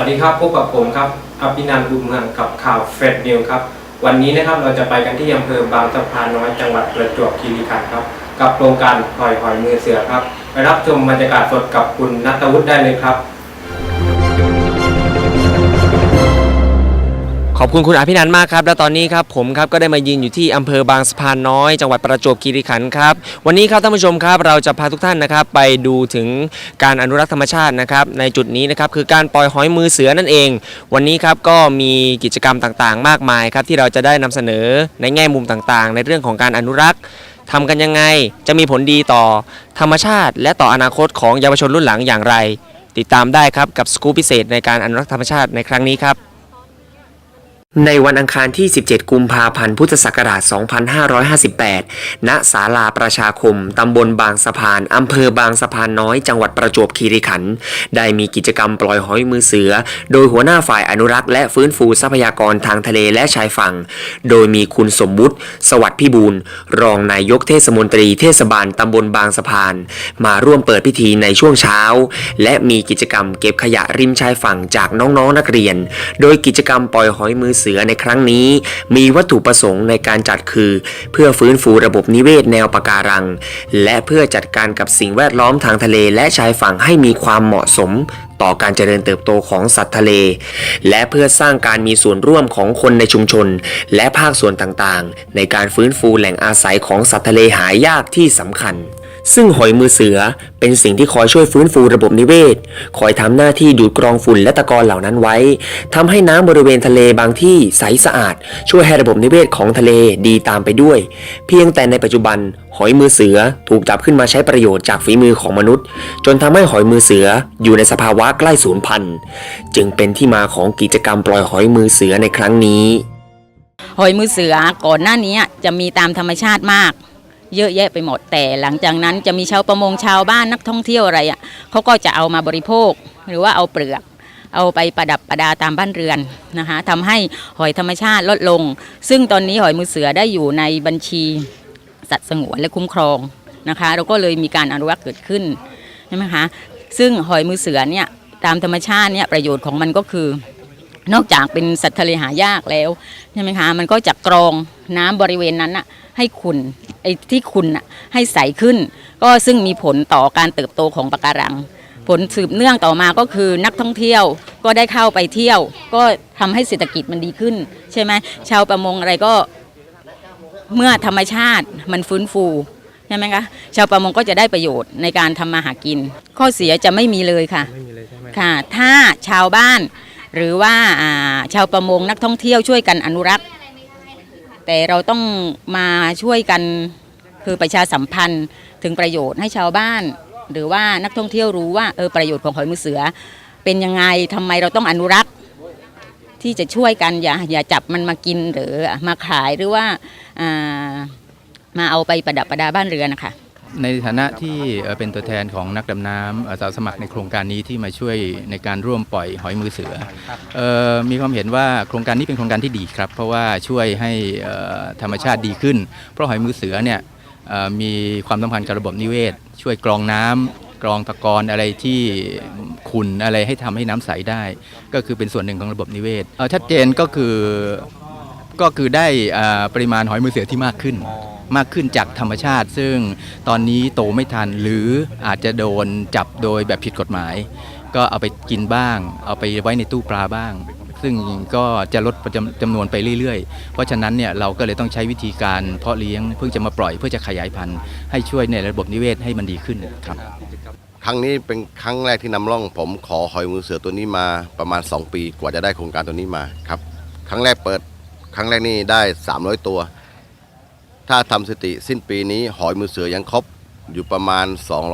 วัสดีครับพบกับผมครับอภินันท์บุญเมืองกับข่าวเฟรดนิวครับ วันนี้นะครับเราจะไปกันที่อำเภอบางสะพานน้อยจังหวัดประจวบคีรีขันธ์ครับ กับโครงการหอยหอยมือเสือครับ ไปรับชมบรรยากาศสดกับคุณนัทวุฒิได้เลยครับ ขอบคุณคุณอภินันท์มากครับ และตอนนี้ครับผมครับก็ได้มายืนอยู่ที่อำเภอบางสะพานน้อย จังหวัดประจวบคีรีขันธ์ครับ วันนี้ครับท่านผู้ชมครับเราจะพาทุกท่านนะครับไปดูถึงการอนุรักษ์ธรรมชาตินะครับในจุดนี้นะครับคือการปล่อยหอยมือเสือนั่นเอง วันนี้ครับก็มีกิจกรรมต่างๆ มากมายครับที่เราจะได้นำเสนอในแง่มุมต่างๆ ในเรื่องของการอนุรักษ์ทำกันยังไงจะมีผลดีต่อธรรมชาติ และต่ออนาคตของเยาวชนรุ่นหลังอย่างไร ติดตามได้ครับกับสกู๊ปพิเศษในการอนุรักษ์ธรรมชาติในครั้งนี้ครับ ในวันอังคารที่ 17 กุมภาพันธ์ พุทธศักราช 2558 ณ ศาลาประชาคม ตำบลบางสะพาน อำเภอบางสะพานน้อย จังหวัดประจวบคีรีขันธ์ ได้มีกิจกรรมปล่อยหอยมือเสือ โดยหัวหน้าฝ่ายอนุรักษ์และฟื้นฟูทรัพยากรทางทะเลและชายฝั่ง โดยมีคุณสมมุติ สวัสดิ์พิบูล รองนายกเทศมนตรีเทศบาลตำบลบางสะพาน มาร่วมเปิดพิธีในช่วงเช้า และมีกิจกรรมเก็บขยะริมชายฝั่งจากน้องๆนักเรียน โดยกิจกรรมปล่อยหอยมือเสือในครั้งนี้ มีวัตถุประสงค์ในการจัดคือ เพื่อฟื้นฟูระบบนิเวศแนวปะการัง และเพื่อจัดการกับสิ่งแวดล้อมทางทะเลและชายฝั่งให้มีความเหมาะสมต่อการเจริญเติบโตของสัตว์ทะเล และเพื่อสร้างการมีส่วนร่วมของคนในชุมชน และภาคส่วนต่างๆ ในการฟื้นฟูแหล่งอาศัยของสัตว์ทะเลหายากที่สำคัญ ซึ่งหอยมือเสือเป็นสิ่งที่คอยช่วยฟื้นฟูระบบนิเวศ คอยทำหน้าที่ดูดกรองฝุ่นและตะกอนเหล่านั้นไว้ทำให้น้ำบริเวณทะเลบางที่ใสสะอาด ช่วยให้ระบบนิเวศของทะเลดีตามไปด้วย เพียงแต่ในปัจจุบัน หอยมือเสือถูกจับขึ้นมาใช้ประโยชน์จากฝีมือของมนุษย์ จนทำให้หอยมือเสืออยู่ในสภาวะใกล้สูญพันธุ์ จึงเป็นที่มาของกิจกรรมปล่อยหอยมือเสือในครั้งนี้ หอยมือเสือก่อนหน้านี้จะมีตามธรรมชาติมาก เยอะแยะไปหมด แต่หลังจากนั้นจะมีชาวประมงชาวบ้านนักท่องเที่ยวอะไรอะเขาก็จะเอามาบริโภค หรือว่าเอาเปลือก เอาไปประดับประดาตามบ้านเรือนนะคะทำให้หอยธรรมชาติลดลง ซึ่งตอนนี้หอยมือเสือได้อยู่ในบัญชีสัตว์สงวนและคุ้มครองนะคะเราก็เลยมีการอนุรักษ์เกิดขึ้นใช่ไหมคะซึ่งหอยมือเสือเนี่ยตามธรรมชาติเนี่ยประโยชน์ของมันก็คือ นอกจากเป็นสัตว์ทะเลหายากแล้วใช่ไหมคะมันก็จะกรองน้ำบริเวณนั้นน่ะให้ขุ่นไอ้ที่ขุ่นน่ะให้ใสขึ้น ก็ซึ่งมีผลต่อการเติบโตของปะการัง ผลสืบเนื่องต่อมาก็คือนักท่องเที่ยวก็ได้เข้าไปเที่ยว ก็ทำให้เศรษฐกิจมันดีขึ้น ใช่ไหมชาวประมงอะไรก็เมื่อธรรมชาติมันฟื้นฟูใช่ไหมคะชาวประมงก็จะได้ประโยชน์ในการทำมาหากิน ข้อเสียจะไม่มีเลยค่ะไม่มีเลยใช่ไหมค่ะ ถ้าชาวบ้าน หรือว่าชาวประมงนักท่องเที่ยวช่วยกันอนุรักษ์ แต่เราต้องมาช่วยกันคือประชาสัมพันธ์ถึงประโยชน์ให้ชาวบ้าน หรือว่านักท่องเที่ยวรู้ว่าเออประโยชน์ของหอยมือเสือ เป็นยังไงทำไมเราต้องอนุรักษ์ที่จะช่วยกันอย่าอย่าจับมันมากินหรือมาขายหรือว่ามาเอาไปประดับประดาบ้านเรือนนะคะ ในฐานะที่เป็นตัวแทนของนักดำน้ำอาสาสมัครในโครงการนี้ที่มาช่วยในการร่วมปล่อยหอยมือเสืออมีความเห็นว่าโครงการนี้เป็นโครงการที่ดีครับ เพราะว่าช่วยให้ธรรมชาติดีขึ้น เพราะหอยมือเสือเนี่ยมีความสัมพันธ์กับระบบนิเวศ ช่วยกรองน้ำกรองตะกอนอะไรที่ขุนอะไรให้ทำให้น้ำใสได้ ก็คือเป็นส่วนหนึ่งของระบบนิเวศชัดเจนก็คือก็คือได้ปริมาณหอยมือเสือที่มากขึ้น มากขึ้นจากธรรมชาติ ซึ่งตอนนี้โตไม่ทันหรืออาจจะโดนจับโดยแบบผิดกฎหมาย ก็เอาไปกินบ้าง เอาไปไว้ในตู้ปลาบ้าง ซึ่งก็จะลดจำจำนวนไปเรื่อยๆ เพราะฉะนั้นเนี่ยเราก็เลยต้องใช้วิธีการเพาะเลี้ยงเพิ่งจะมาปล่อยเพื่อจะขยายพันธุ์ให้ช่วยในระบบนิเวศให้มันดีขึ้นครับครั้งนี้เป็นครั้งแรกที่นำร่องผมขอหอยมือเสือตัวนี้มาประมาณ 2 ปีกว่าจะได้โครงการตัวนี้มาครับ ครั้งแรกเปิด ครั้งแรกนี่ได้ 300 ตัว ถ้าทำสถิติสิ้นปีนี้หอยมือเสือยังครบอยู่ประมาณ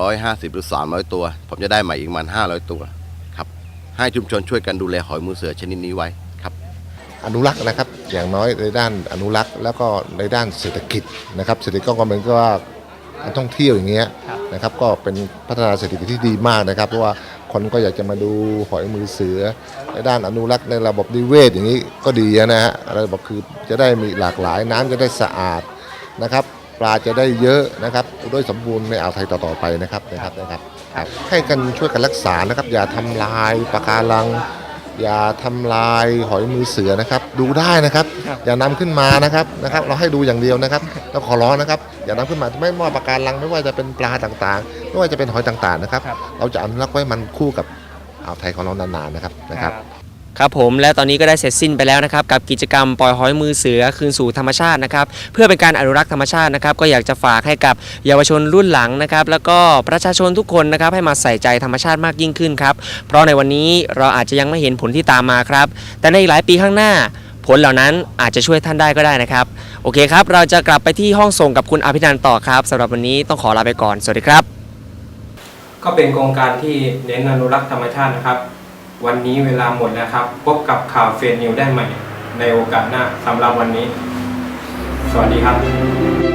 250 หรือ 300 ตัว ผมจะได้ใหม่อีกประมาณ 500 ตัวครับให้ชุมชนช่วยกันดูแลหอยมือเสือชนิดนี้ไว้ครับ อนุรักษ์นะครับอย่างน้อยในด้านอนุรักษ์ แล้วก็ในด้านเศรษฐกิจนะครับเศรษฐกิจก็เหมือนกับว่าการท่องเที่ยวอย่างเงี้ยนะครับก็เป็นพัฒนาเศรษฐกิจที่ดีมากนะครับ เพราะว่าคนก็อยากจะมาดูหอยมือเสือ ในด้านอนุรักษ์ในระบบนิเวศอย่างนี้ก็ดีนะฮะระบบคือจะได้มีหลากหลายน้ำจะได้สะอาด นะครับ ปลาจะได้เยอะนะครับโดยสมบูรณ์ในอ่าวไทยต่อๆไปนะครับนะครับนะครับครับให้กันช่วยกันรักษานะครับ อย่าทำลายปะการัง อย่าทำลายหอยมือเสือนะครับ ดูได้นะครับครับอย่านำขึ้นมานะครับนะครับ เราให้ดูอย่างเดียวนะครับเราขอร้องนะครับ อย่านำขึ้นมาไม่ว่าปะการังไม่ว่าจะเป็นปลาต่างๆ ไม่ว่าจะเป็นหอยต่างๆนะครับครับเราจะอนุรักษ์ไว้มันคู่กับอ่าวไทยของเรานานๆนะครับนะครับ ครับผมและตอนนี้ก็ได้เสร็จสิ้นไปแล้วนะครับกับกิจกรรมปล่อยหอยมือเสือคืนสู่ธรรมชาตินะครับเพื่อเป็นการอนุรักษ์ธรรมชาตินะครับก็อยากจะฝากให้กับเยาวชนรุ่นหลังนะครับแล้วก็ประชาชนทุกคนนะครับให้มาใส่ใจธรรมชาติมากยิ่งขึ้นครับเพราะในวันนี้เราอาจจะยังไม่เห็นผลที่ตามมาครับแต่ในอีกหลายปีข้างหน้า ผลเหล่านั้นอาจจะช่วยท่านได้ก็ได้นะครับโอเคครับเราจะกลับไปที่ห้องส่งกับคุณอภินันต่อครับสำหรับวันนี้ต้องขอลาไปก่อนสวัสดีครับ ก็เป็นโครงการที่เน้นอนุรักษ์ธรรมชาตินะครับ วันนี้เวลาหมดแล้วครับ พบกับข่าวเฟรนิวได้ใหม่ ในโอกาสหน้าสำหรับวันนี้ สวัสดีครับ